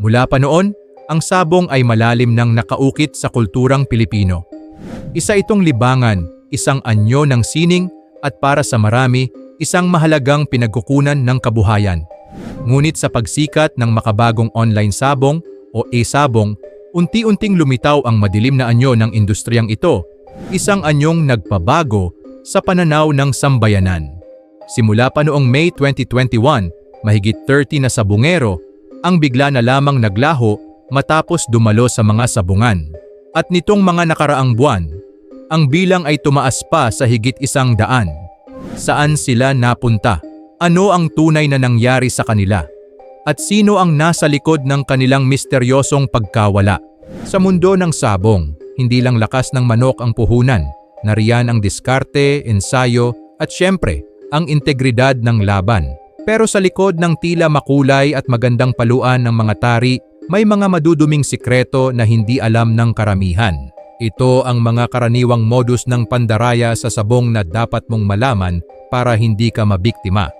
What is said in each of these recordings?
Mula pa noon, ang sabong ay malalim ng nakaukit sa kulturang Pilipino. Isa itong libangan, isang anyo ng sining at para sa marami, isang mahalagang pinagkukunan ng kabuhayan. Ngunit sa pagsikat ng makabagong online sabong o e-sabong, unti-unting lumitaw ang madilim na anyo ng industriyang ito, isang anyong nagpabago sa pananaw ng sambayanan. Simula pa noong May 2021, mahigit 30 na sabungero ang bigla na lamang naglaho matapos dumalo sa mga sabungan. At nitong mga nakaraang buwan, ang bilang ay tumaas pa sa higit isang daan. Saan sila napunta? Ano ang tunay na nangyari sa kanila? At sino ang nasa likod ng kanilang misteryosong pagkawala? Sa mundo ng sabong, hindi lang lakas ng manok ang puhunan. Nariyan ang diskarte, ensayo, at syempre, ang integridad ng laban. Pero sa likod ng tila makulay at magandang paluan ng mga tari, may mga maduduming sikreto na hindi alam ng karamihan. Ito ang mga karaniwang modus ng pandaraya sa sabong na dapat mong malaman para hindi ka mabiktima.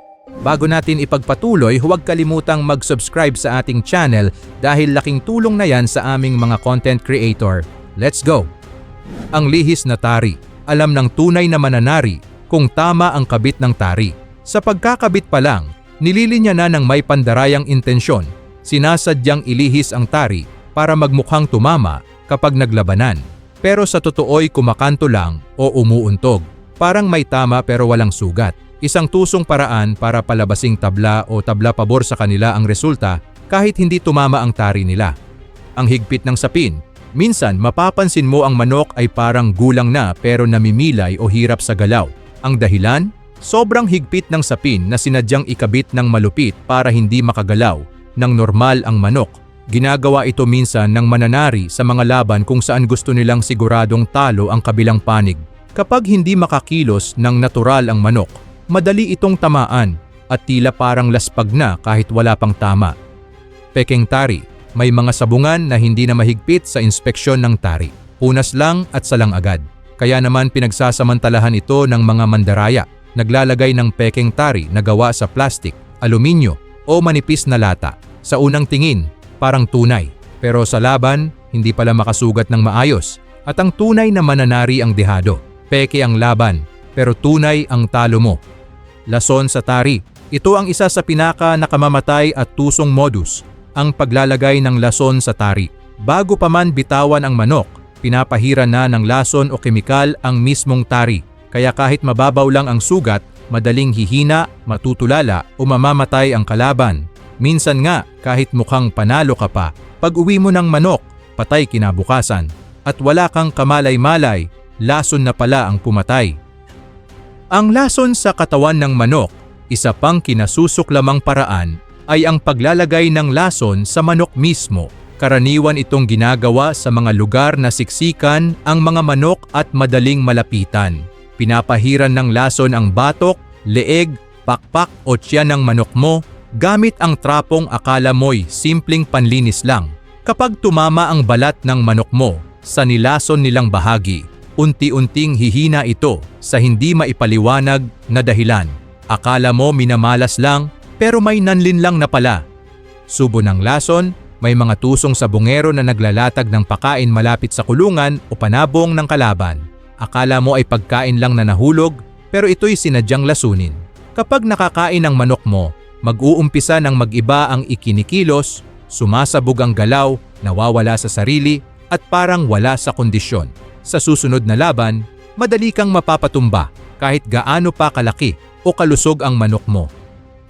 Bago natin ipagpatuloy, huwag kalimutang mag-subscribe sa ating channel dahil laking tulong na yan sa aming mga content creator. Let's go! Ang lihis na tari. Alam ng tunay na mananari kung tama ang kabit ng tari. Sa pagkakabit pa lang, nililinya na ng may pandarayang intensyon. Sinasadyang ilihis ang tari para magmukhang tumama kapag naglabanan. Pero sa totoo'y kumakanto lang o umuuntog. Parang may tama pero walang sugat. Isang tusong paraan para palabasing tabla o tabla pabor sa kanila ang resulta kahit hindi tumama ang tari nila. Ang higpit ng sapin, minsan mapapansin mo ang manok ay parang gulang na pero namimilay o hirap sa galaw. Ang dahilan? Sobrang higpit ng sapin na sinadyang ikabit ng malupit para hindi makagalaw ng normal ang manok. Ginagawa ito minsan ng mananari sa mga laban kung saan gusto nilang siguradong talo ang kabilang panig. Kapag hindi makakilos ng natural ang manok, madali itong tamaan at tila parang laspag na kahit wala pang tama. Pekeng tari, may mga sabungan na hindi na mahigpit sa inspeksyon ng tari. Punas lang at salang agad. Kaya naman pinagsasamantalahan ito ng mga mandaraya. Naglalagay ng pekeng tari na gawa sa plastik, aluminyo o manipis na lata. Sa unang tingin, parang tunay. Pero sa laban, hindi pala makasugat ng maayos. At ang tunay na mananari ang dehado. Peke ang laban, pero tunay ang talo mo. Lason sa tari. Ito ang isa sa pinaka nakamamatay at tusong modus, ang paglalagay ng lason sa tari. Bago pa man bitawan ang manok, pinapahira na ng lason o kemikal ang mismong tari. Kaya kahit mababaw lang ang sugat, madaling hihina, matutulala o mamamatay ang kalaban. Minsan nga, kahit mukhang panalo ka pa, pag uwi mo ng manok, patay kinabukasan. At wala kang kamalay-malay, lason na pala ang pumatay. Ang lason sa katawan ng manok, isa pang kinasusok lamang paraan, ay ang paglalagay ng lason sa manok mismo. Karaniwan itong ginagawa sa mga lugar na siksikan ang mga manok at madaling malapitan. Pinapahiran ng lason ang batok, leeg, pakpak o tiyan ng manok mo gamit ang trapong akala mo'y simpleng panlinis lang. Kapag tumama ang balat ng manok mo sa nilason nilang bahagi, unti-unting hihina ito sa hindi maipaliwanag na dahilan. Akala mo minamalas lang pero may nanlin lang na pala. Subo ng lason, may mga tusong sa bungero na naglalatag ng pakain malapit sa kulungan o panabong ng kalaban. Akala mo ay pagkain lang na nahulog pero ito'y sinadyang lasunin. Kapag nakakain ang manok mo, mag-uumpisa ng mag-iba ang ikinikilos, sumasabog ang galaw, nawawala sa sarili at parang wala sa kondisyon. Sa susunod na laban, madali kang mapapatumba kahit gaano pa kalaki o kalusog ang manok mo.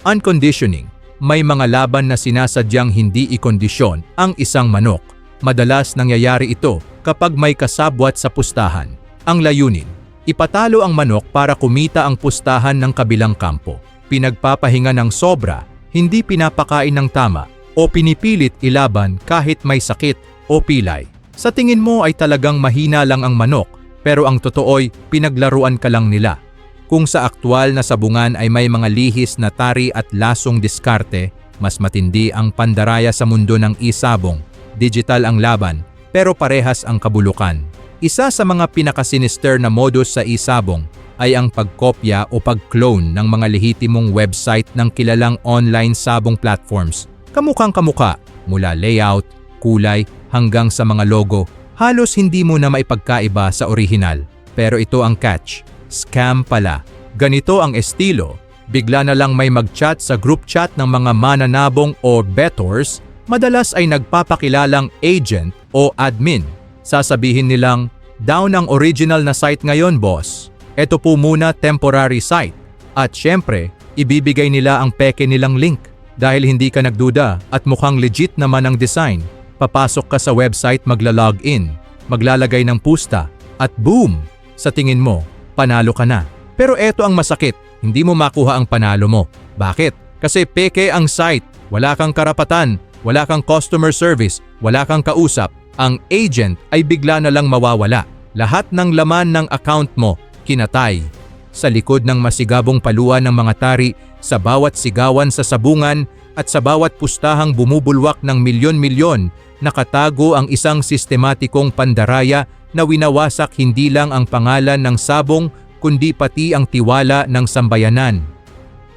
Unconditioning, may mga laban na sinasadyang hindi ikondisyon ang isang manok. Madalas nangyayari ito kapag may kasabwat sa pustahan. Ang layunin, ipatalo ang manok para kumita ang pustahan ng kabilang kampo. Pinagpapahinga ng sobra, hindi pinapakain ng tama o pinipilit ilaban kahit may sakit o pilay. Sa tingin mo ay talagang mahina lang ang manok pero ang totoo'y pinaglaruan ka lang nila. Kung sa aktwal na sabungan ay may mga lihis na tari at lasong diskarte, mas matindi ang pandaraya sa mundo ng isabong. Digital ang laban, pero parehas ang kabulukan. Isa sa mga pinakasinister na modus sa isabong ay ang pagkopya o pag-clone ng mga lehitimong website ng kilalang online sabong platforms. Kamukhang kamuka, mula layout, kulay, hanggang sa mga logo, halos hindi mo na maipagkaiba sa orihinal. Pero ito ang catch, scam pala. Ganito ang estilo, bigla na lang may mag-chat sa group chat ng mga mananabong o bettors, madalas ay nagpapakilalang agent o admin. Sasabihin nilang, down ang original na site ngayon boss. Ito po muna temporary site. At syempre, ibibigay nila ang peke nilang link. Dahil hindi ka nagduda at mukhang legit naman ang design, papasok ka sa website magla-log in, maglalagay ng pusta, at boom! Sa tingin mo, panalo ka na. Pero eto ang masakit, hindi mo makuha ang panalo mo. Bakit? Kasi peke ang site, wala kang karapatan, wala kang customer service, wala kang kausap. Ang agent ay bigla na lang mawawala. Lahat ng laman ng account mo, kinatay. Sa likod ng masigabong paluan ng mga tari, sa bawat sigawan sa sabungan at sa bawat pustahang bumubulwak ng milyon-milyon, nakatago ang isang sistematikong pandaraya na winawasak hindi lang ang pangalan ng sabong kundi pati ang tiwala ng sambayanan.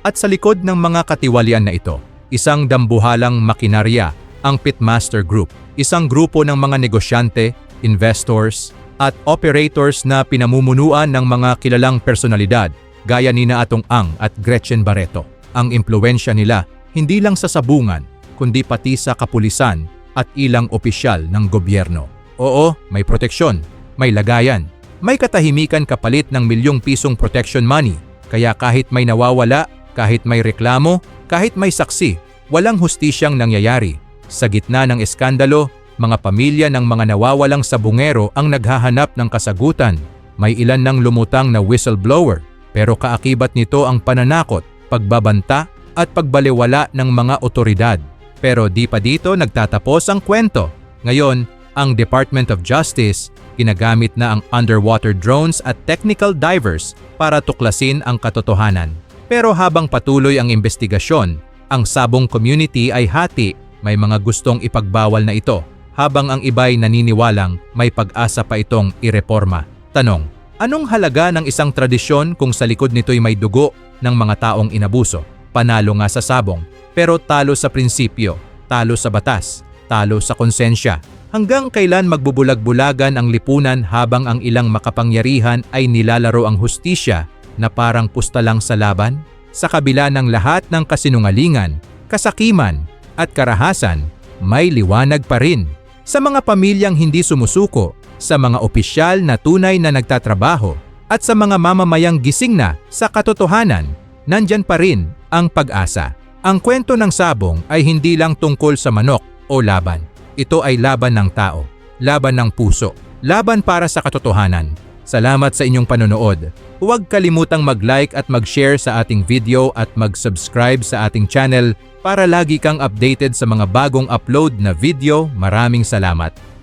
At sa likod ng mga katiwalian na ito, isang dambuhalang makinarya, ang Pitmaster Group, isang grupo ng mga negosyante, investors, at operators na pinamumunuan ng mga kilalang personalidad gaya ni na Atong Ang at Gretchen Barreto. Ang impluensya nila hindi lang sa sabungan, kundi pati sa kapulisan at ilang opisyal ng gobyerno. Oo, may proteksyon, may lagayan, may katahimikan kapalit ng milyong pisong protection money, kaya kahit may nawawala, kahit may reklamo, kahit may saksi, walang hustisyang nangyayari. Sa gitna ng eskandalo, mga pamilya ng mga nawawalang sabungero ang naghahanap ng kasagutan. May ilan nang lumutang na whistleblower, pero kaakibat nito ang pananakot, pagbabanta at pagbaliwala ng mga otoridad. Pero di pa dito nagtatapos ang kwento. Ngayon, ang Department of Justice ginagamit na ang underwater drones at technical divers para tuklasin ang katotohanan. Pero habang patuloy ang investigasyon, ang sabong community ay hati, may mga gustong ipagbawal na ito, habang ang iba'y naniniwalang may pag-asa pa itong ireporma. Tanong, anong halaga ng isang tradisyon kung sa likod nito'y may dugo ng mga taong inabuso? Panalo nga sa sabong, pero talo sa prinsipyo, talo sa batas, talo sa konsensya. Hanggang kailan magbubulag-bulagan ang lipunan habang ang ilang makapangyarihan ay nilalaro ang hustisya na parang pusta lang sa laban? Sa kabila ng lahat ng kasinungalingan, kasakiman at karahasan, may liwanag pa rin. Sa mga pamilyang hindi sumusuko, sa mga opisyal na tunay na nagtatrabaho, at sa mga mamamayang gising na sa katotohanan, nandyan pa rin ang pag-asa. Ang kwento ng sabong ay hindi lang tungkol sa manok o laban. Ito ay laban ng tao, laban ng puso, laban para sa katotohanan. Salamat sa inyong panonood. Huwag kalimutang mag-like at mag-share sa ating video at mag-subscribe sa ating channel para lagi kang updated sa mga bagong upload na video. Maraming salamat.